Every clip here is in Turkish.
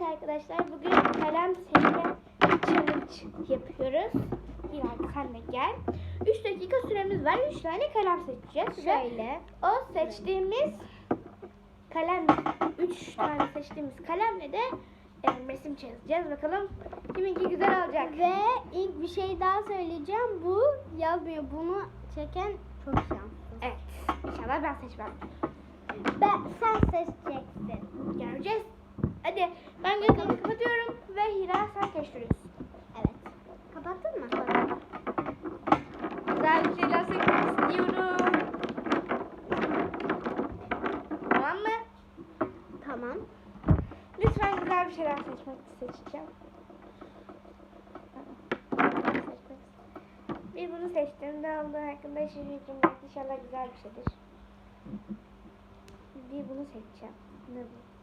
Evet arkadaşlar bugün kalem seçme challenge yapıyoruz. Hilal sen de gel. 3 dakika süremiz var. 3 tane kalem seçeceğiz. Şöyle. o seçtiğimiz kalem 3 tane seçtiğimiz kalemle de e, resim çizeceğiz. Bakalım kiminki güzel olacak. Ve ilk bir şey daha söyleyeceğim. Bu yazmıyor. Bunu çeken çok şanslı. Evet. İnşallah ben seçmem. Ben, sen seçeceksin. Göreceğiz. Hadi ben gözlerimi kapatıyorum ve Hira sen keşfediyorsun. Evet. Kapattın mı? Güzel bir şeyler seçmek istiyorum. Tamam mı? Tamam. Lütfen güzel bir şeyler seçmek seçeceğim. Bir bunu seçtim. Oldu hakkında yok. İnşallah güzel bir şeydir. Bir bunu seçeceğim. Ne bu?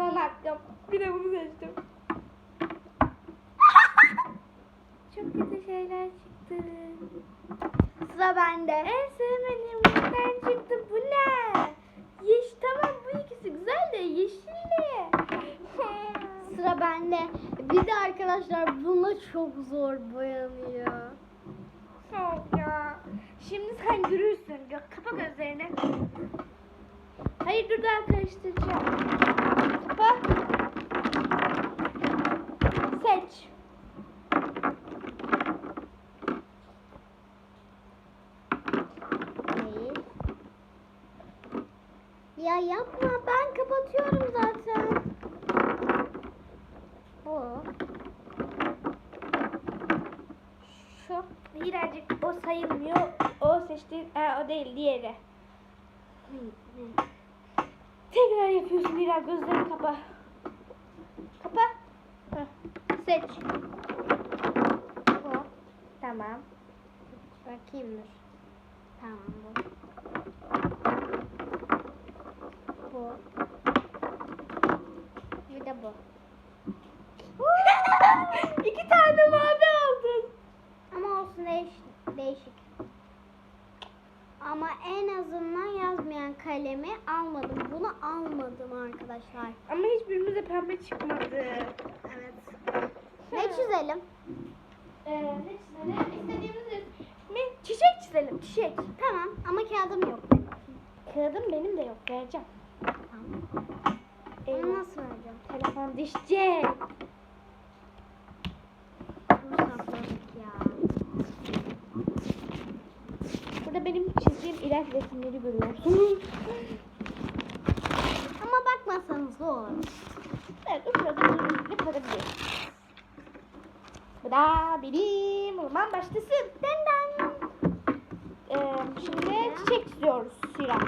Son hakkım. Bir de bunu seçtim. Çok kötü şeyler çıktı. Sıra bende. En sevmediğim renkten çıktı. Bu ne? Yeş tamam bu ikisi güzel de yeşilli. Sıra bende. Bir de arkadaşlar buna çok zor boyanıyor. Çok ya. Şimdi sen görürsün. Gö- Kapa gözlerini. Hayır dur daha karıştıracağım. Kapa. Seç. Değil. Ya yapma ben kapatıyorum zaten. Bu. Şu. Birazcık o sayılmıyor. O seçtiğin, e, o değil diğeri. Tekrar yapıyorsun Hilal gözlerini kapa. Kapa. Heh. Seç. Bu. Tamam. Bakayım dur. Tamam bu. Bu. Bir de bu. İki tane mavi aldın. Ama olsun değişik. değişik. Ama en azından yazmayan kalemi almadım. Bunu almadım arkadaşlar. Ama hiçbirimize pembe çıkmadı. Evet. Ne çizelim? Ee, ne çizelim? İstediğimiz çiçek çizelim. Çiçek. Tamam ama kağıdım yok. Kağıdım benim de yok. Vereceğim. Tamam. Onu Eyvah. nasıl vereceğim? Telefon düşecek. Bunu sapladık ya. Burada benim ilaç resimleri görüyorsunuz. Ama bakmasanız zor. evet, bu sırada bir kapatabiliriz. Bu da benim. O zaman başlasın. Den den. Ee, şimdi çiçek çiziyoruz. Sıra.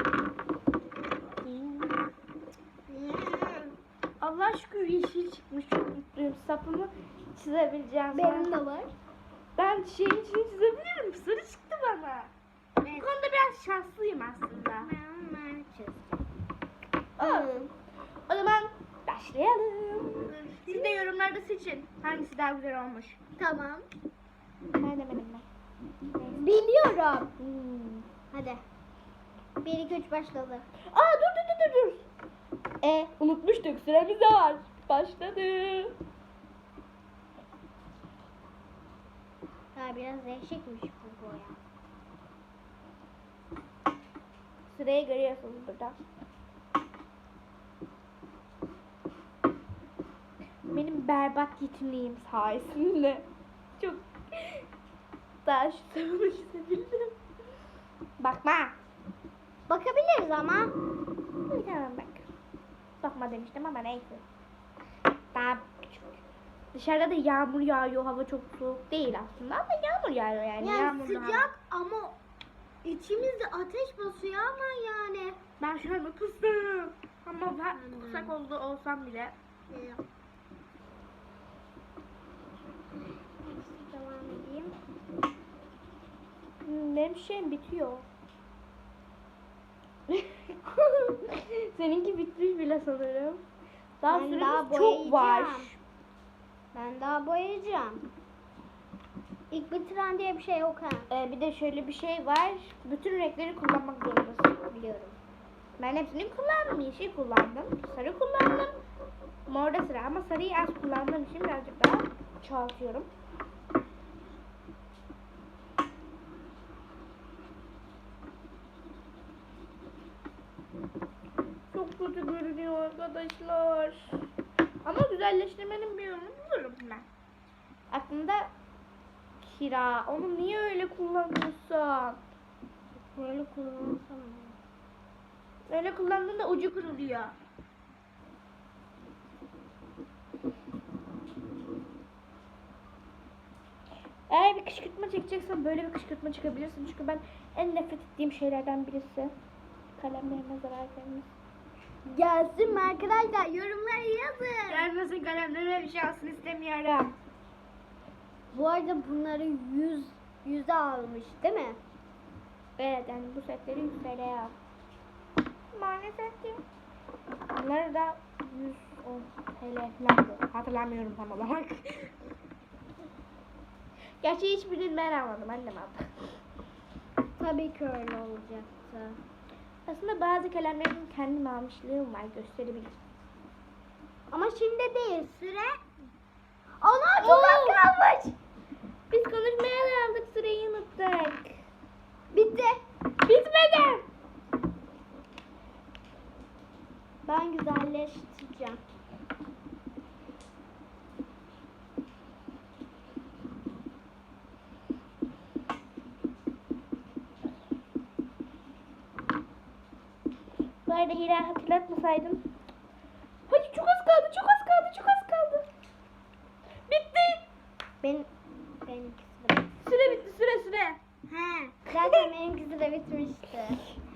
Allah şükür yeşil çıkmış. Çok mutluyum. Sapımı çizebileceğim. Benim de var. Ben çiçeğin içini çizebilirim. Sarı çıktı bana. Biraz şanslıyım aslında. Hmm. O zaman başlayalım. Siz de yorumlarda seçin. Hangisi daha güzel olmuş. Tamam. Nerede benim ben? Biliyorum. Hmm. Hadi. 1 2 3 başladı. Aa dur dur dur dur dur. E unutmuştuk süremiz de var. Başladı. Ha biraz değişikmiş bu boya. Sırayı görüyorsunuz burada. Benim berbat yeteneğim sayesinde çok daha şu sorunu çizebildim. Bakma. Bakabiliriz ama. Bir tane bak. Bakma demiştim ama neyse. Daha küçük. Dışarıda da yağmur yağıyor. Hava çok soğuk değil aslında ama yağmur yağıyor yani. Yani Yağmurlu hava. sıcak ama içimizde ateş basıyor ama yani. Ben şu an. Ama ben kısak oldu olsam bile. Devam edeyim. Hmm, Benim şeyim bitiyor. Seninki bitmiş bile sanırım. Daha Ben süremiz daha çok var. Ben daha boyayacağım. İlk bitiren diye bir şey yok ha. Ee, bir de şöyle bir şey var. Bütün renkleri kullanmak zorundasın. Biliyorum. Ben hepsini kullandım. Yeşil kullandım. Sarı kullandım. Morda sıra ama sarıyı az kullandığım için birazcık daha çoğaltıyorum. Çok kötü görünüyor arkadaşlar. Ama güzelleştirmenin bir yolunu bulurum ben. Aklımda kira. Onu niye öyle kullanıyorsun? Böyle kullansam. Öyle kullandığında ucu kırılıyor. Eğer bir kışkırtma çekeceksen böyle bir kışkırtma çıkabilirsin. Çünkü ben en nefret ettiğim şeylerden birisi kalemlerime zarar vermesi. Gelsin mi arkadaşlar? Yorumlara yazın. Gelmesin kalemlerime bir şey alsın istemiyorum. Bu arada bunları 100 yüze almış değil mi? Evet yani bu setleri 100 TL'ye al. Maalesef ki. Bunları da 110 TL falandı. Hatırlamıyorum tam olarak. Gerçi hiçbirini ben almadım. Annem aldı. Tabii ki öyle olacaktı. Aslında bazı kalemlerin kendim almışlığım var. Gösterebilirim. Ama şimdi değil. Süre. Ana çok kalmış. Biz konuşmaya aldık süreyi unuttuk. Bitti. Bitmedi. Ben güzelleştireceğim. Bu arada Hira hatırlatmasaydım. Hayır çok az kaldı, çok az kaldı, çok az kaldı. Bitti. Ben benimkisi de. Süre bitti, süre süre. He. Zaten benimkisi de bitmişti.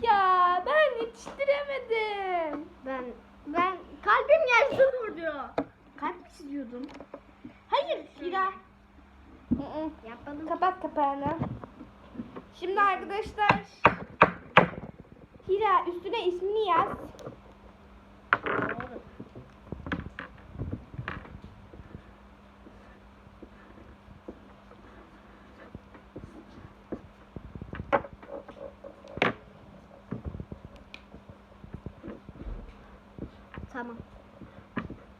Ya ben yetiştiremedim. Ben ben kalbim yarısı durdu. Kalp mi çiziyordun? Hayır Hira. Yapmadım. Kapat kapağını. Şimdi arkadaşlar Hira üstüne ismini yaz. Tamam.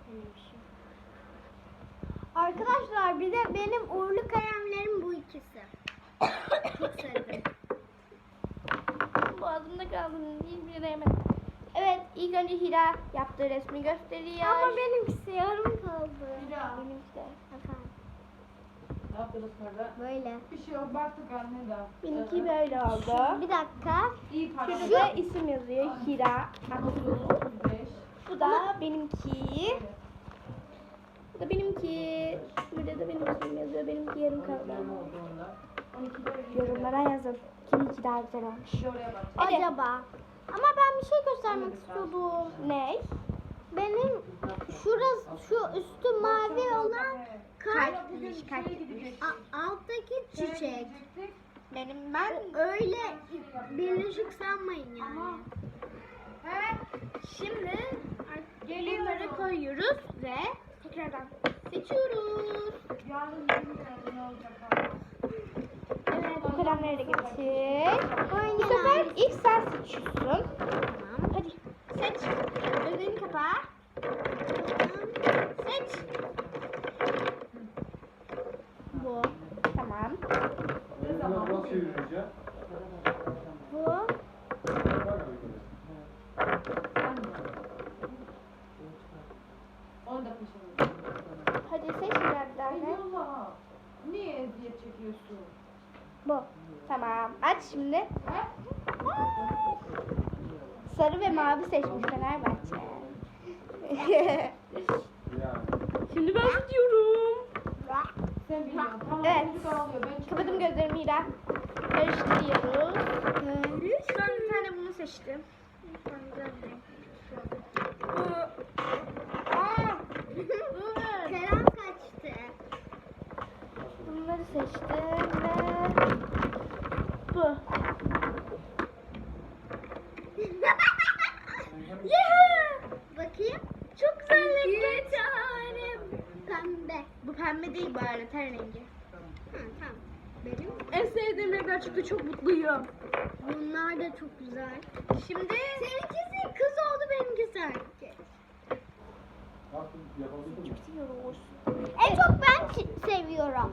Benim işim. Arkadaşlar bir de benim uğurlu kalemlerim bu ikisi. Çok sevdim. Boğazımda kaldı. Hiçbir yere yemedim. Evet ilk önce Yaptığı resmi gösteriyor. Ama benimkisi yarım kaldı. Benimki de. Efendim, Ne yaptınız karda? Böyle. Bir şey yok baktık anne de. Benimki böyle oldu. Bir dakika. İyi Şurada da isim yazıyor. Hira. Aksu. 35. Bu da benimki. Bu da benimki. Burada da benim ismim yazıyor. Benimki yarım kaldı. Ne olduğunda. 12'de Yorumlara yazın. Kiminki daha güzel olmuş. Şey. Acaba. Ama ben bir şey göstermek istiyordum. Ne? Benim şurası şu üstü mavi olan kalp. A- alttaki çiçek. Benim ben Öyle birleşik sanmayın yani. Şimdi bunları koyuyoruz ve tekrardan seçiyoruz. Evet bu kalemleri de getir. Bu sefer ilk sen seçiyorsun. Tamam. Hadi seç. Gözlerini kapa. Seç. Şimdi ben seçiyorum. Sen. Tamam Evet. çocuk ağlıyor. Ben çıkıyorum. Kapadım gözlerimi İra. Karıştırıyoruz. An bir tane bunu seçtim. Bu. Aa! Dur. Kerem kaçtı. Bunları seçtim ve bu. Yuhuu! Bakayım. Çok güzel renkli. Bir tanem. Pembe. Bu pembe değil bu arada ten rengi. Ha, tamam. Benim En sevdiğim renkler çıktı. Çok mutluyum. bunlar da çok güzel. Şimdi Seninkisi kız oldu benimkisi erkek. En çok ben seviyorum.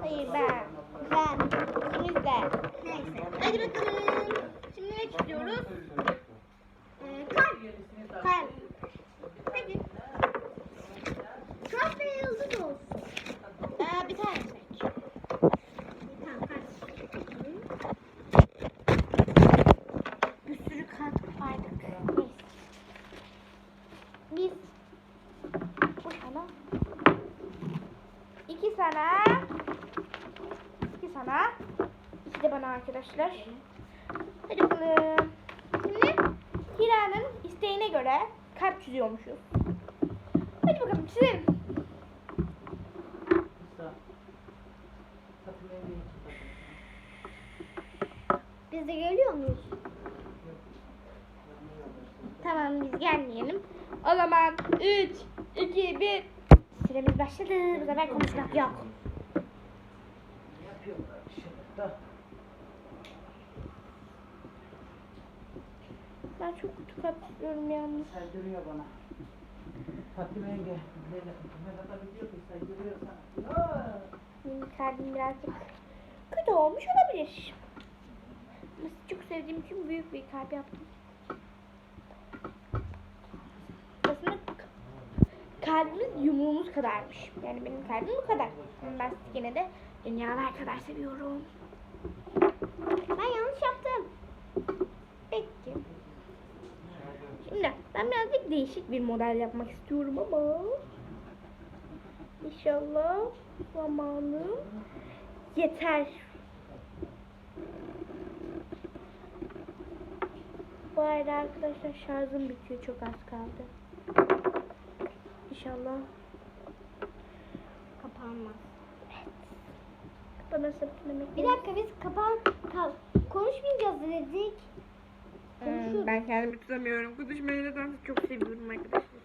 Hayır ben. Ben. İkimiz de. Neyse. Hadi bakalım. Şimdi ne istiyoruz? Ee, kalp. Kalp. Hadi. Kalp ve yıldız olsun. Aa, bir tane seç. Tamam kalp. Bir sürü kart kopardık. Neyse. Biz bu sana iki sana iki sana iki de bana arkadaşlar. Hadi bakalım. Şimdi Hira'nın isteğine göre kalp çiziyormuşuz. Hadi bakalım çizelim. Biz de geliyor muyuz? Tamam biz gelmeyelim. O zaman 3, 2, 1. Süremiz başladı. Bu sefer konuşmak yok. Ben çok kötü kalp istiyorum yalnız. Saydırıyor bana. Fatime yenge. Mehmet Ali diyor ki saydırıyor sana. Benim kalbim birazcık kötü olmuş olabilir. Sizi çok sevdiğim için büyük bir kalp yaptım. Aslında kalbimiz yumruğumuz kadarmış. Yani benim kalbim bu kadar. Ama ben yine de dünyalar kadar seviyorum. Ben yanlış yaptım. Peki. Şimdi ben birazcık değişik bir model yapmak istiyorum ama inşallah zamanı yeter. Bu arada arkadaşlar şarjım bitiyor çok az kaldı. İnşallah Kapanmaz. bana sabitlemek Bir dakika biz kapan kal konuşmayacağız dedik. Hmm, ben kendimi tutamıyorum. Konuşmayı neden çok seviyorum arkadaşlar.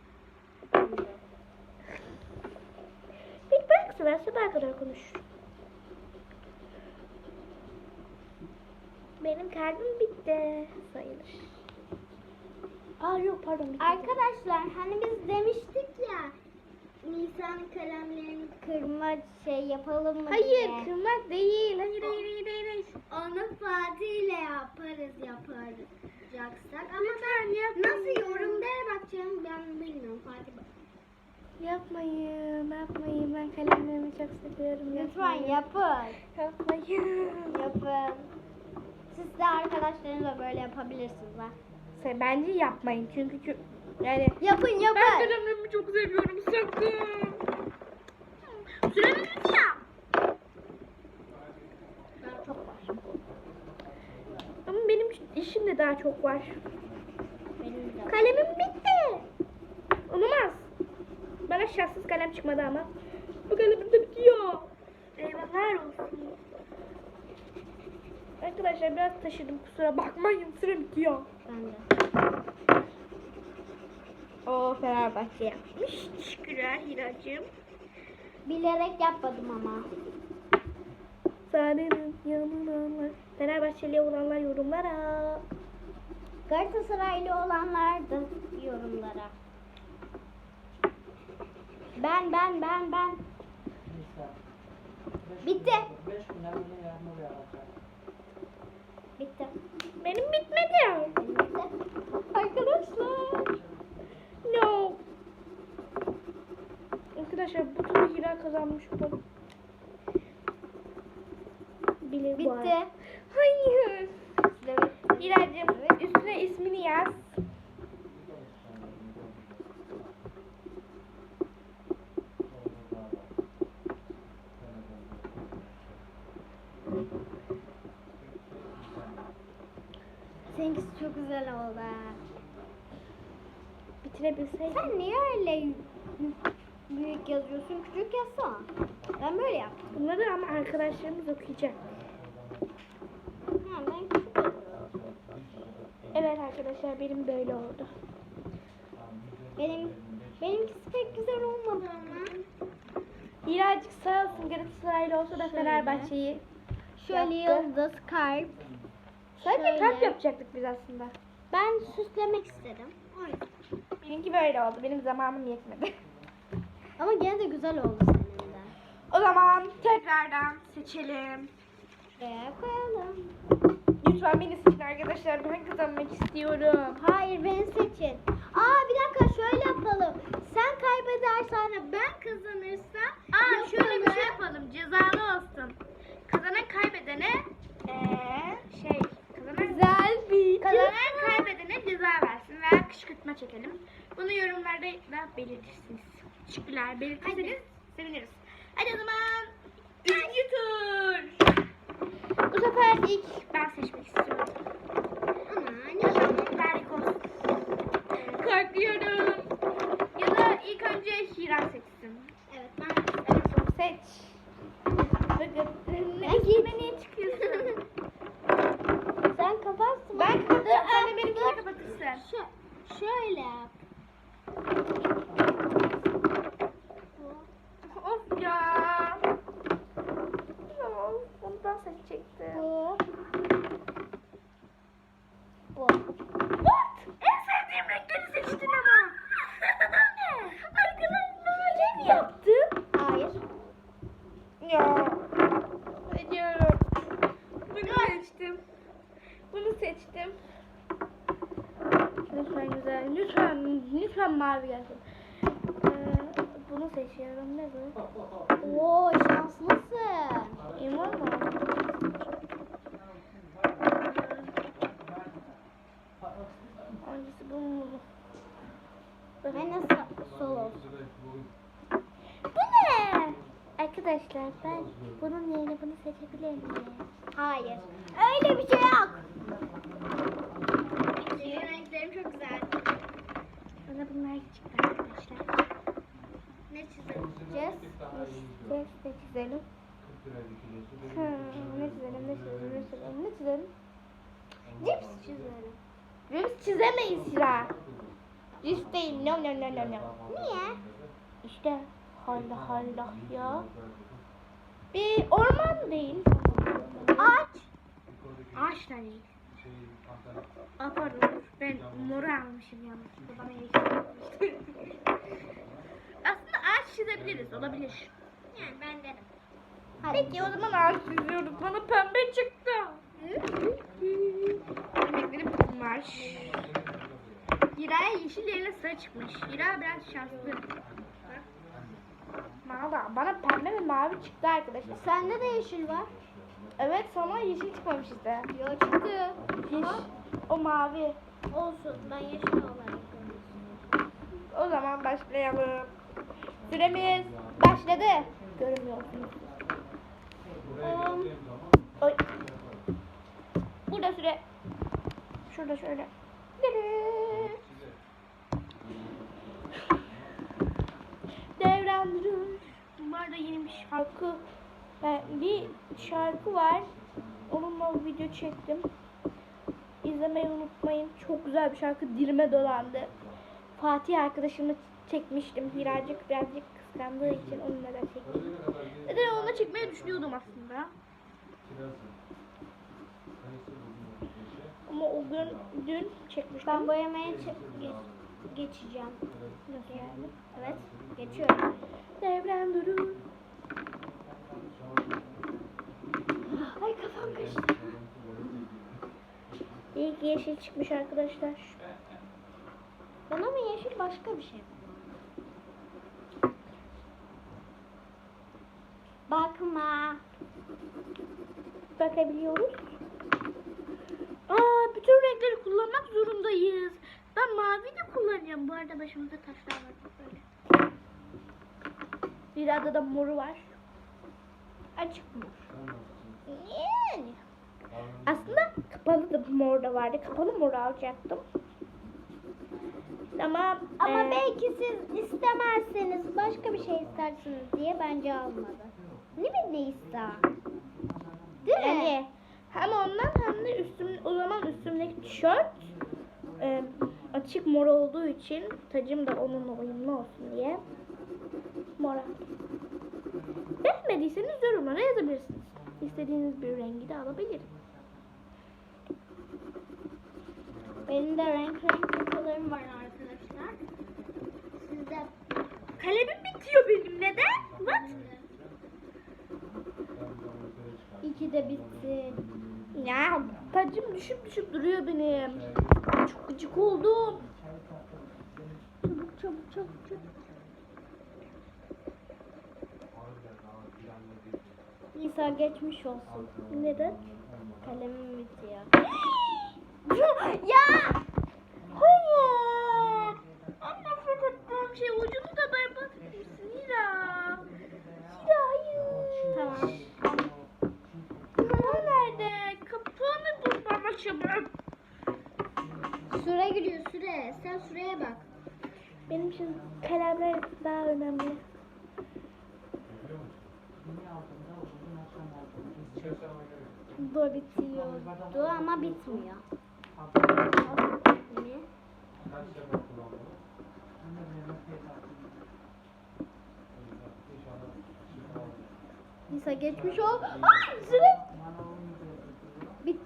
Peki bıraksalar sabaha kadar konuşurum. Benim kalbim bitti sayılır. Aa yok pardon bitti. Arkadaşlar hani biz demiştik ya Nisan kalemlerini kırma şey yapalım mı Hayır diye. kırmak değil. Hayır hayır hayır hayır. hayır. Onu Fatih ile yaparız yaparacaksak ama ben yapmayın. nasıl yorumlara bakacağım ben bilmiyorum Fatih bak. Yapmayın yapmayın ben kalemlerimi çok seviyorum. Lütfen yapmayın. yapın. Yapmayın. Yapın. Siz de arkadaşlarınızla böyle yapabilirsiniz ha. Bence yapmayın çünkü çü- yani Yapın ben yapın. kalemlerimi çok seviyorum sakın. Süremiz bitiyor. Çok var. Ama benim işim de daha çok var. Benim. Kalemim bitti. Olmaz. Bana şahsız kalem çıkmadı ama. Bu kalemim de bitiyor. Eyvahlar olsun. Arkadaşlar biraz taşıdım kusura bakmayın süre bitiyor. Ben de. O Fenerbahçe yapmış. Teşekkürler Hiracığım. Bilerek yapmadım ama. Sadenin yanına Fenerbahçeli olanlar yorumlara. Galatasaraylı olanlar da yorumlara. Ben ben ben ben. Bitti. Bitti. Benim bitmedi. Bitti. Arkadaşlar. No. Arkadaşlar bu turu Hira kazanmış olalım. Arada. Bitti. Hayır. Hiracığım üstüne ismini yaz. Seninkisi çok güzel oldu. Ha. Bitirebilseydim. Sen niye öyle büyük yazıyorsun? Küçük yazsana. Ben böyle yaptım. Bunları ama arkadaşlarımız okuyacak. Ha, ben küçük yazıyorum. Evet arkadaşlar benim böyle oldu. Benim benimkisi pek güzel olmadı ama. Birazcık sağ olsun Galatasaraylı olsa da. Fenerbahçe'yi. Şöyle Yaptı. yıldız, kalp. Sadece Şöyle. kalp yapacaktık biz aslında. Ben süslemek istedim. Benimki böyle oldu. Benim zamanım yetmedi. Ama gene de güzel oldu senin de. O zaman tekrardan seçelim. Buraya koyalım. Lütfen beni seçin arkadaşlar. Ben kazanmak istiyorum. Hayır beni seçin. Aa bir dakika şöyle yapalım. Sen kaybedersen de ben kazanırsam Aa şöyle bir yapalım. şey yapalım. Cezalı olsun. Kazanan kaybedene eee şey kazanan Güzel bir kazanan kaybedene ceza versin veya kışkırtma çekelim. Bunu yorumlarda da belirtirsiniz. Teşekkürler. Belirtirseniz seviniriz. Hadi o zaman üçüncü tur. Bu sefer ilk ben seçmek istiyorum. Ama ne Tamam, Tarık olsun. Korkuyorum. Ya da ilk önce Hira seçsin. Evet ben Seç. Bakın. Ne isme niye çıkıyorsun? Sen kapatsın. Ben kapatırım. Sen de Dur, benimkini dur. kapatırsın. Şu, şöyle yap. Of ya. Of, Bundan seçecektim. Bu. Bu. What? En sevdiğim renkleri seçtin ama. ne? Arkadaşlar öyle mi yaptın? Hayır. Ya. Ediyorum. Bunu seçtim. Bunu seçtim. Lütfen güzel. Lütfen, lütfen mavi gelsin. Ee, bunu seçiyorum. Ne bu? Oo şanslısın. İmam mı? Hangisi bu mu? Ben sa- sol olsun. Bu ne? Arkadaşlar ben bunun yerine bunu seçebilir miyim? Hayır. Öyle bir şey yok. Benim renklerim çok güzel. Bana bunlar çıktı arkadaşlar. Ne çizeceğiz? Ses de çizelim. Hmm, ne çizelim, ne çizelim, ne çizelim, ne çizelim? Cips çizelim. Cips çizemeyiz Hira. Cips değil, no no no no no. Niye? İşte Allah Allah ya. Bir orman değil. Ağaç. Ağaç da değil. Aa pardon dur. ben moru almışım yanlışlıkla bana yeşil Aslında ağaç çizebiliriz olabilir. Yani ben derim. Peki o zaman ağaç çiziyoruz. Bana pembe çıktı. Renkleri bunlar. Hira'ya yeşil yerine sarı çıkmış. Hira biraz şanslı. Valla bana pembe ve mavi çıktı arkadaşlar. Sende de yeşil var. Evet sana yeşil çıkmamış işte. Yo çıktı. Yeşil. O mavi. Olsun ben yeşil olarak. O zaman başlayalım. Süremiz başladı. Görmüyorsunuz. Oy. Burada süre. Şurada şöyle. Dırı. Devran durur. Bu arada yeni bir şarkı. Ben bir şarkı var. Onunla video çektim. İzlemeyi unutmayın. Çok güzel bir şarkı. Dilime dolandı. Fatih arkadaşımla çekmiştim. Hiracık birazcık kıskandığı için onunla da çektim. Neden onunla çekmeyi düşünüyordum aslında. Ama o gün dün çekmiştim. Ben boyamaya geç- geçeceğim. Nasıl yani? Evet geçiyorum. Devren durur. Ay kafam kaşındı. İyi ki yeşil çıkmış arkadaşlar. Ben ama yeşil başka bir şey. Bakma. Bakabiliyoruz. Aa, bütün renkleri kullanmak zorundayız. Ben mavi de kullanacağım. Bu arada başımızda taşlar var. Böyle. Bir adı da moru var. Açık mor. Yani. Aslında kapalı da mor da vardı. Kapalı mor alacaktım. Ama Ama e, belki siz istemezseniz başka bir şey istersiniz diye bence almadı. Ne ne ister? Değil mi? Yani hem ondan hem de üstüm o zaman üstümdeki tişört e, açık mor olduğu için tacım da onunla uyumlu olsun diye mor aldım. Beğenmediyseniz yorumlara yazabilirsiniz. İstediğiniz bir rengi de alabilirim. Benim de renk renk kutularım var arkadaşlar. Sizde Kalemim bitiyor benim. Neden? What? iki de bitti. Ya tacım düşüp düşüp duruyor benim. Çok gıcık oldum. Çabuk çabuk çabuk çabuk. Nisa geçmiş olsun. Neden? Kalemim bitiyor. ya! Hayır! En nefret ettiğim şey ucunu da berbat etmişsin Hira. Hira hayır. Tamam. Nerede? Kapağını bul bana çabuk. Süre giriyor süre. Sen süreye bak. Benim için kalemler daha önemli. Yeni aldığımda uzun akşam aldım. Bu bitiyor. ama bitmiyor. Attım. Nisa geçmiş ol. Ay süre. Bit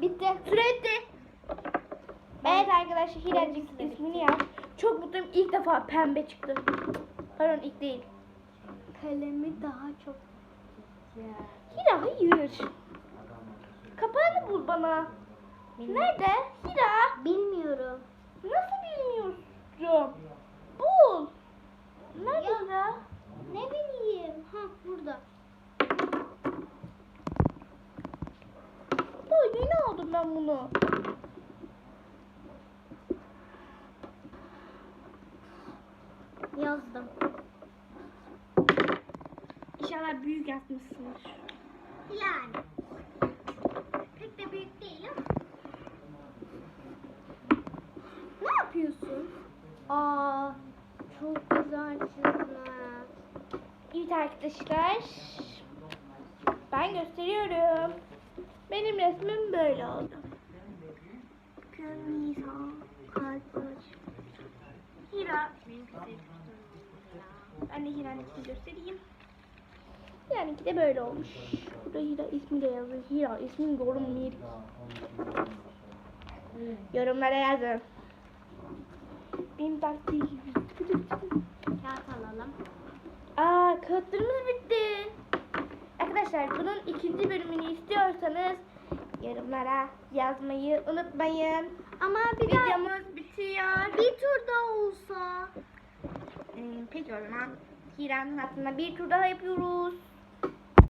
Bitti. Süre bitti. Evet arkadaşlar Hiracık ismini yaz. Çok mutluyum. İlk defa pembe çıktı. Pardon ilk değil. kalemi daha çok güzel. Hira hayır. Kapağını bul bana. Nerede? Hira. Bilmiyorum. Nasıl bilmiyorsun? Bul. Nerede Ya. Hira? Ne bileyim. Ha burada. Daha yeni aldım ben bunu. Yazdım. İnşallah büyük yazmışsındır. Yani. Pek de büyük değil ama. Ne yapıyorsun? Aa, çok güzel çizme. Evet arkadaşlar. Ben gösteriyorum. Benim resmim böyle oldu. Kırmızı, kalp, Hira. Ben de Hira'nınkini göstereyim. Hira'nınki de böyle olmuş. Burada Hira ismi de yazıyor. Hira ismin görünmüyor. Yorumlara yazın. Benim gibi. Kağıt alalım. Aa kağıtlarımız bitti. Arkadaşlar bunun ikinci bölümünü istiyorsanız yorumlara yazmayı unutmayın. Ama bir daha Videomuz bitiyor. bir tur daha olsa. Ee, peki o zaman Hira'nın hakkında bir tur daha yapıyoruz.